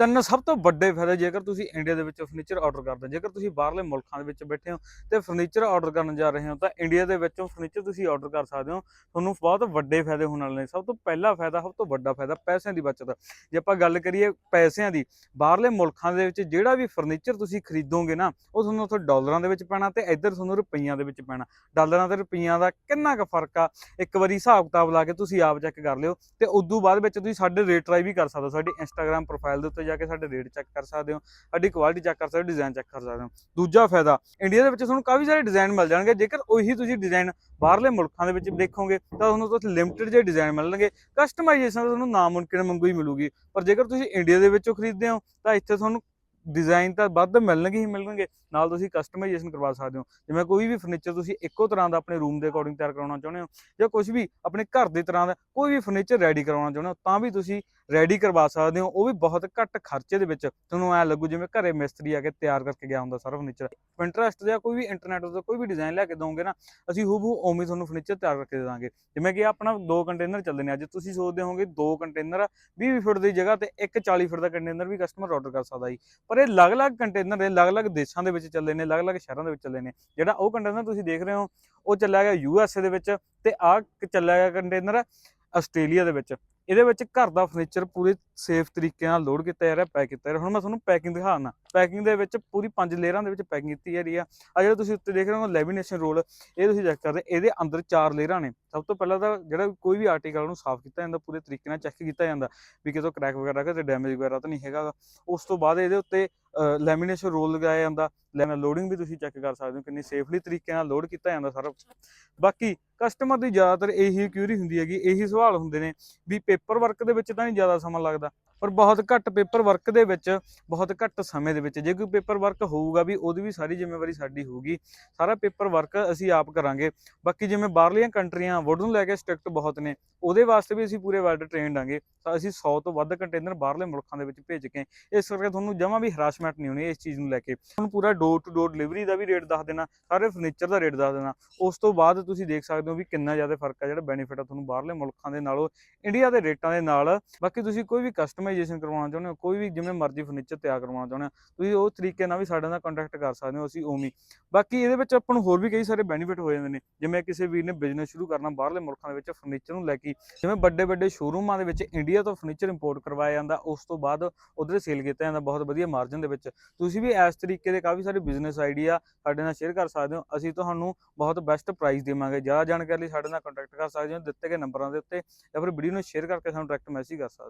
ਤਿੰਨ ਸਭ ਤੋਂ ਵੱਡੇ ਫਾਇਦੇ, ਜੇਕਰ ਤੁਸੀਂ ਇੰਡੀਆ ਦੇ ਵਿੱਚ ਫਰਨੀਚਰ ਆਰਡਰ ਕਰਦੇ ਹੋ, ਜੇਕਰ ਤੁਸੀਂ ਬਾਹਰਲੇ ਮੁਲਕਾਂ ਦੇ ਵਿੱਚ ਬੈਠੇ ਹੋ ਤੇ ਫਰਨੀਚਰ ਆਰਡਰ ਕਰਨ ਜਾ ਰਹੇ ਹੋ, ਤਾਂ ਇੰਡੀਆ ਦੇ ਵਿੱਚੋਂ ਫਰਨੀਚਰ ਤੁਸੀਂ ਆਰਡਰ ਕਰ ਸਕਦੇ ਹੋ। ਤੁਹਾਨੂੰ ਬਹੁਤ ਵੱਡੇ ਫਾਇਦੇ ਹੋਣ ਵਾਲੇ ਨੇ। ਸਭ ਤੋਂ ਪਹਿਲਾ ਫਾਇਦਾ, ਸਭ ਤੋਂ ਵੱਡਾ ਫਾਇਦਾ ਪੈਸਿਆਂ ਦੀ ਬਚਤ। ਜੇ ਆਪਾਂ ਗੱਲ ਕਰੀਏ ਪੈਸਿਆਂ ਦੀ, ਬਾਹਰਲੇ ਮੁਲਕਾਂ ਦੇ ਵਿੱਚ ਜਿਹੜਾ ਵੀ ਫਰਨੀਚਰ ਤੁਸੀਂ ਖਰੀਦੋਗੇ ਨਾ, ਉਹ ਤੁਹਾਨੂੰ ਉੱਥੇ ਡਾਲਰਾਂ ਦੇ ਵਿੱਚ ਪੈਣਾ ਤੇ ਇੱਧਰ ਤੁਹਾਨੂੰ ਰੁਪਈਆਂ ਦੇ ਵਿੱਚ ਪੈਣਾ। ਡਾਲਰਾਂ ਤੇ ਰੁਪਈਆਂ ਦਾ ਕਿੰਨਾ ਕੁ ਫ਼ਰਕ ਆ, ਇੱਕ ਵਾਰੀ ਹਿਸਾਬ ਕਿਤਾਬ ਲਾ ਕੇ ਤੁਸੀਂ ਆਪ ਚੈੱਕ ਕਰ ਲਿਓ ਤੇ ਉਦੋਂ ਬਾਅਦ ਵਿੱਚ ਤੁਸੀਂ ਸਾਡੇ ਰੇਟ ਟਰਾਈ ਵੀ ਕਰ ਸਕਦੇ ਹੋ, ਸਾਡੀ ਇੰਸਟਾਗ੍ਰam ਪ੍ਰੋਫਾਈਲ ਦੇ ਉੱਤੇ ਜਾ ਕੇ ਸਾਡੇ ਰੇਟ ਚੈੱਕ ਕਰ ਸਕਦੇ ਹੋ, ਸਾਡੀ ਕੁਆਲਿਟੀ ਚੈੱਕ ਕਰ ਸਕਦੇ ਹੋ ਡਿਜ਼ਾਈਨ ਚੈੱਕ ਕਰ ਸਕਦੇ ਹੋ। ਦੂਜਾ ਫਾਇਦਾ ਇੰਡੀਆ ਦੇ ਵਿੱਚ ਤੁਹਾਨੂੰ ਕਾਫੀ ਸਾਰੇ ਡਿਜ਼ਾਈਨ ਮਿਲ ਜਾਣਗੇ, ਜੇਕਰ ਉਹੀ ਤੁਸੀਂ ਡਿਜ਼ਾਈਨ ਬਾਹਰਲੇ ਮੁਲਕਾਂ ਦੇ ਵਿੱਚ ਦੇਖੋਗੇ, ਤਾਂ ਤੁਹਾਨੂੰ ਉੱਥੇ ਲਿਮਟਿਡ ਜਿਹੇ ਡਿਜ਼ਾਈਨ ਮਿਲਣਗੇ ਕਸਟਮਾਈਜ਼ੇਸ਼ਨ ਤੁਹਾਨੂੰ ਨਾਮੁਮਕਿਨ ਵਾਂਗੂ ਹੀ ਮਿਲੂਗੀ, ਪਰ ਜੇਕਰ ਤੁਸੀਂ ਇੰਡੀਆ ਦੇ ਵਿੱਚੋਂ ਖਰੀਦਦੇ ਹੋ, ਤਾਂ ਇੱਥੇ ਤੁਹਾਨੂੰ ਡਿਜ਼ਾਈਨ ਤਾਂ ਵੱਧ ਮਿਲਣਗੇ ਹੀ ਮਿਲਣਗੇ, ਨਾਲ ਤੁਸੀਂ ਕਸਟਮਾਈਜ਼ੇਸ਼ਨ ਕਰਵਾ ਸਕਦੇ ਹੋ। ਜਿਵੇਂ ਕੋਈ ਵੀ ਫਰਨੀਚਰ ਤੁਸੀਂ ਇੱਕੋ ਤਰ੍ਹਾਂ ਦਾ ਆਪਣੇ ਰੂਮ ਦੇ ਅਕੋਰਡਿੰਗ ਤਿਆਰ ਕਰਾਉਣਾ ਚਾਹੁੰਦੇ ਹੋ, ਜਾਂ ਕੁਝ ਵੀ ਆਪਣੇ ਘਰ ਦੇ ਤਰ੍ਹਾਂ ਦਾ ਕੋਈ ਵੀ ਫਰਨੀਚਰ ਰੈਡੀ ਕਰਵਾਉਣਾ ਚਾਹੁੰਦੇ ਹੋ, ਤਾਂ ਵੀ ਤੁਸੀਂ ਰੈਡੀ ਕਰਵਾ ਸਕਦੇ ਹੋ, ਉਹ ਵੀ ਬਹੁਤ ਘੱਟ ਖਰਚੇ ਦੇ ਵਿੱਚ। ਤੁਹਾਨੂੰ ਐ ਲੱਗੂ ਜਿਵੇਂ ਘਰੇ ਮਿਸਤਰੀ ਆ ਕੇ ਤਿਆਰ ਕਰਕੇ ਗਿਆ ਹੁੰਦਾ ਸਾਰਾ ਫਰਨੀਚਰ ਪਿੰਟਰਸਟ ਜਾਂ ਕੋਈ ਵੀ ਇੰਟਰਨੈਟ ਤੋਂ ਕੋਈ ਵੀ ਡਿਜ਼ਾਈਨ ਲੈ ਕੇ ਦੋਗੇ ਨਾ, ਅਸੀਂ ਹੂਬਹੂ ਉਵੇਂ ਤੁਹਾਨੂੰ ਫਰਨੀਚਰ ਤਿਆਰ ਕਰਕੇ ਦੇ ਦਾਂਗੇ। ਜਿਵੇਂ ਕਿ ਆਪਣਾ ਦੋ ਕੰਟੇਨਰ ਚੱਲਦੇ ਨੇ, ਅੱਜ ਤੁਸੀਂ ਸੋਚਦੇ ਹੋਗੇ ਦੋ ਕੰਟੇਨਰ 20 ਫੁੱਟ ਦੀ ਜਗ੍ਹਾ ਤੇ ਇੱਕ 40 ਫੁੱਟ ਦਾ ਕੰਟੇਨਰ ਵੀ ਕਸਟਮਰ ਆਰਡਰ ਕਰ ਸਕਦਾ ਜੀ। ਪਰ ਇਹ ਅਲੱਗ-ਅਲੱਗ ਕੰਟੇਨਰ ਨੇ, ਅਲੱਗ-ਅਲੱਗ ਦੇਸ਼ਾਂ ਦੇ ਵਿੱਚ ਚੱਲੇ ਨੇ, ਅਲੱਗ-ਅਲੱਗ ਸ਼ਹਿਰਾਂ ਦੇ ਵਿੱਚ ਚੱਲੇ ਨੇ। ਜਿਹੜਾ ਉਹ ਕੰਟੇਨਰ ਤੁਸੀਂ ਦੇਖ ਰਹੇ ਹੋ, ਉਹ ਚੱਲਿਆ ਗਿਆ ਯੂ ਐਸ ਏ ਦੇ ਵਿੱਚ ਤੇ ਆਹ ਚੱਲਿਆ ਗਿਆ ਕੰਟੇਨਰ ਆਸਟ੍ਰੇਲੀਆ ਦੇ ਵਿੱਚ। ਇਹਦੇ ਵਿੱਚ ਘਰ ਦਾ ਫਰਨੀਚਰ ਪੂਰੇ ਸੇਫ ਤਰੀਕੇ ਨਾਲ ਲੋਡ ਕੀਤਾ ਜਾ ਰਿਹਾ ਪੈਕ ਕੀਤਾ ਜਾ ਰਿਹਾ। ਹੁਣ ਮੈਂ ਤੁਹਾਨੂੰ ਪੈਕਿੰਗ ਦਿਖਾਉਣਾ ਪੈਕਿੰਗ ਦੇ ਵਿੱਚ ਪੂਰੀ ਪੰਜ ਲੇਅਰਾਂ ਦੇ ਵਿੱਚ ਪੈਕਿੰਗ ਕੀਤੀ ਜਾ ਰਹੀ ਆ। ਆ ਜਿਹੜਾ ਤੁਸੀਂ ਉੱਤੇ ਦੇਖ ਰਹੇ ਹੋ ਲੈਮੀਨੇਸ਼ਨ ਰੋਲ ਇਹ ਤੁਸੀਂ ਚੈੱਕ ਕਰਦੇ, ਇਹਦੇ ਅੰਦਰ ਚਾਰ ਲੇਅਰਾਂ ਨੇ। ਸਭ ਤੋਂ ਪਹਿਲਾਂ ਤਾਂ ਜਿਹੜਾ ਕੋਈ ਵੀ ਆਰਟੀਕਲ ਉਹਨੂੰ ਸਾਫ਼ ਕੀਤਾ ਜਾਂਦਾ, ਪੂਰੇ ਤਰੀਕੇ ਨਾਲ ਚੈੱਕ ਕੀਤਾ ਜਾਂਦਾ ਵੀ ਕਿਤੋਂ ਕ੍ਰੈਕ ਵਗੈਰਾ ਕਿਤੇ ਡੈਮੇਜ ਵਗੈਰਾ ਤਾਂ ਨਹੀਂ ਹੈਗਾ ਉਸ ਤੋਂ ਬਾਅਦ ਇਹਦੇ ਉੱਤੇ ਲੈਮੀਨੇਸ਼ਨ ਰੋਲ ਲਗਾਇਆ ਜਾਂਦਾ ਲੈਮਨ ਲੋਡਿੰਗ ਵੀ ਤੁਸੀਂ ਚੈੱਕ ਕਰ ਸਕਦੇ ਹੋ ਕਿੰਨੀ ਸੇਫਲੀ ਤਰੀਕੇ ਨਾਲ ਲੋਡ ਕੀਤਾ ਜਾਂਦਾ ਸਾਰਾ ਬਾਕੀ ਕਸਟਮਰ ਦੀ ਜ਼ਿਆਦਾਤਰ ਇਹੀ ਕਿਊਰੀ ਹੁੰਦੀ ਹੈਗੀ, ਇਹੀ ਸਵਾਲ ਹੁੰਦੇ ਨੇ ਵੀ ਪੇਪਰ ਵਰਕ ਦੇ ਵਿੱਚ ਤਾਂ ਨਹੀਂ ਜ਼ਿਆਦਾ ਸਮਾਂ ਲੱਗਦਾ, ਪਰ ਬਹੁਤ ਘੱਟ ਪੇਪਰ ਵਰਕ ਦੇ ਵਿੱਚ, ਬਹੁਤ ਘੱਟ ਸਮੇਂ ਦੇ ਵਿੱਚ, ਜੇ ਕੋਈ ਪੇਪਰ ਵਰਕ ਹੋਊਗਾ ਵੀ ਉਹਦੀ ਵੀ ਸਾਰੀ ਜ਼ਿੰਮੇਵਾਰੀ ਸਾਡੀ ਹੋਊਗੀ, ਸਾਰਾ ਪੇਪਰ ਵਰਕ ਅਸੀਂ ਆਪ ਕਰਾਂਗੇ। ਬਾਕੀ ਜਿਵੇਂ ਬਾਹਰਲੀਆਂ ਕੰਟਰੀਆਂ ਵੁੱਡ ਨੂੰ ਲੈ ਕੇ ਸਟ੍ਰਿਕਟ ਬਹੁਤ ਨੇ, ਉਹਦੇ ਵਾਸਤੇ ਵੀ ਅਸੀਂ ਪੂਰੇ ਵਰਲਡ ਟ੍ਰੇਨਡ ਆਂਗੇ। ਤਾਂ ਅਸੀਂ 100 ਤੋਂ ਵੱਧ ਕੰਟੇਨਰ ਬਾਹਰਲੇ ਮੁਲਕਾਂ ਦੇ ਵਿੱਚ ਭੇਜ ਕੇ, ਇਸ ਕਰਕੇ ਤੁਹਾਨੂੰ ਜਮਾ ਵੀ ਹਰਾਸਮੈਂਟ ਨਹੀਂ ਹੋਣੀ ਇਸ ਚੀਜ਼ ਨੂੰ ਲੈ ਕੇ। ਹੁਣ ਪੂਰਾ ਡੋਰ ਟੂ ਡੋਰ ਡਿਲੀਵਰੀ ਦਾ ਵੀ ਰੇਟ ਦੱਸ ਦੇਣਾ, ਸਾਰੇ ਫਰਨੀਚਰ ਦਾ ਰੇਟ ਦੱਸ ਦੇਣਾ। ਉਸ ਤੋਂ ਬਾਅਦ ਤੁਸੀਂ ਦੇਖ ਸਕਦੇ ਹੋ ਵੀ ਕਿੰਨਾ ਜ਼ਿਆਦਾ ਫ਼ਰਕ ਆ ਜਿਹੜਾ ਬੈਨੀਫਿਟ ਆ ਤੁਹਾਨੂੰ ਬਾਹਰਲੇ ਮੁਲਕਾਂ ਦੇ ਨਾਲੋਂ ਇੰਡੀਆ ਦੇ ਰੇਟਾਂ ਦੇ ਨਾਲ। ਬਾਕੀ ਤੁਸੀਂ ਕੋਈ ਵੀ ਕਸਟਮਾਈਜ਼ੇਸ਼ਨ ਕਰਵਾਉਣਾ ਚਾਹੁੰਦੇ ਹੋ, ਕੋਈ ਵੀ ਜਿਵੇਂ ਮਰਜ਼ੀ ਫਰਨੀਚਰ ਤਿਆਰ ਕਰਵਾਉਣਾ ਚਾਹੁੰਦੇ ਹੋ, ਤੁਸੀਂ ਉਹ ਤਰੀਕੇ ਨਾਲ ਵੀ ਸਾਡੇ ਨਾਲ ਕੰਟੈਕਟ ਕਰ ਸਕਦੇ ਹੋ ਅਸੀਂ ਉਵੇਂ ਬਾਕੀ ਇਹਦੇ ਵਿੱਚ ਆਪਾਂ ਨੂੰ ਹੋਰ ਵੀ ਕਈ ਸਾਰੇ ਬੈਨੀਫਿਟ ਹੋ ਜਾਂਦੇ ਨੇ, ਜਿਵੇਂ ਕਿਸੇ ਵੀਰ ਨੇ ਬਿਜ਼ਨਸ ਸ਼ੁਰੂ ਕਰਨਾ ਬਾਹਰਲੇ ਮੁਲਕਾਂ ਦੇ ਵਿੱਚ ਫਰਨੀਚਰ ਨੂੰ ਲੈ ਕੇ। ਜਿਵੇਂ ਵੱਡੇ ਵੱਡੇ ਸ਼ੋਰੂਮਾਂ ਦੇ ਵਿੱਚ ਇੰਡੀਆ ਤੋਂ ਫਰਨੀਚਰ ਇੰਪੋਰਟ ਕਰਵਾਇਆ ਜਾਂਦਾ, ਉਸ ਤੋਂ ਬਾਅਦ ਉਧਰ ਸੇਲ ਕੀਤਾ ਜਾਂਦਾ, ਬਹੁਤ ਵਧੀਆ ਮਾਰਜਨ ਦੇ ਵਿੱਚ। ਤੁਸੀਂ ਵੀ ਇਸ ਤਰੀਕੇ ਦੇ ਕਾਫੀ ਸਾਰੇ ਬਿਜ਼ਨਸ ਆਈਡੀਆ ਸਾਡੇ ਨਾਲ ਸ਼ੇਅਰ ਕਰ ਸਕਦੇ ਹੋ। ਅਸੀਂ ਤੁਹਾਨੂੰ ਬਹੁਤ ਬੈਸਟ ਪ੍ਰਾਈਸ ਦੇਵਾਂਗੇ। ਜ਼ਿਆਦਾ ਜਾਣਕਾਰੀ ਲਈ ਸਾਡੇ ਨਾਲ ਕੰਟੈਕਟ ਕਰ ਸਕਦੇ ਹੋ। ਦਿੱਤੇ ਗਏ ਨੰਬਰਾਂ ਦੇ ਉੱਤੇ ਜਾਂ ਫਿਰ ਵੀਡੀਓ ਨੂੰ ਸ਼ੇਅਰ ਕਰਕੇ ਸਾਨੂੰ ਡਾਇਰੈਕਟ ਮੈਸੇਜ ਕਰ ਸਕਦੇ ਹੋ।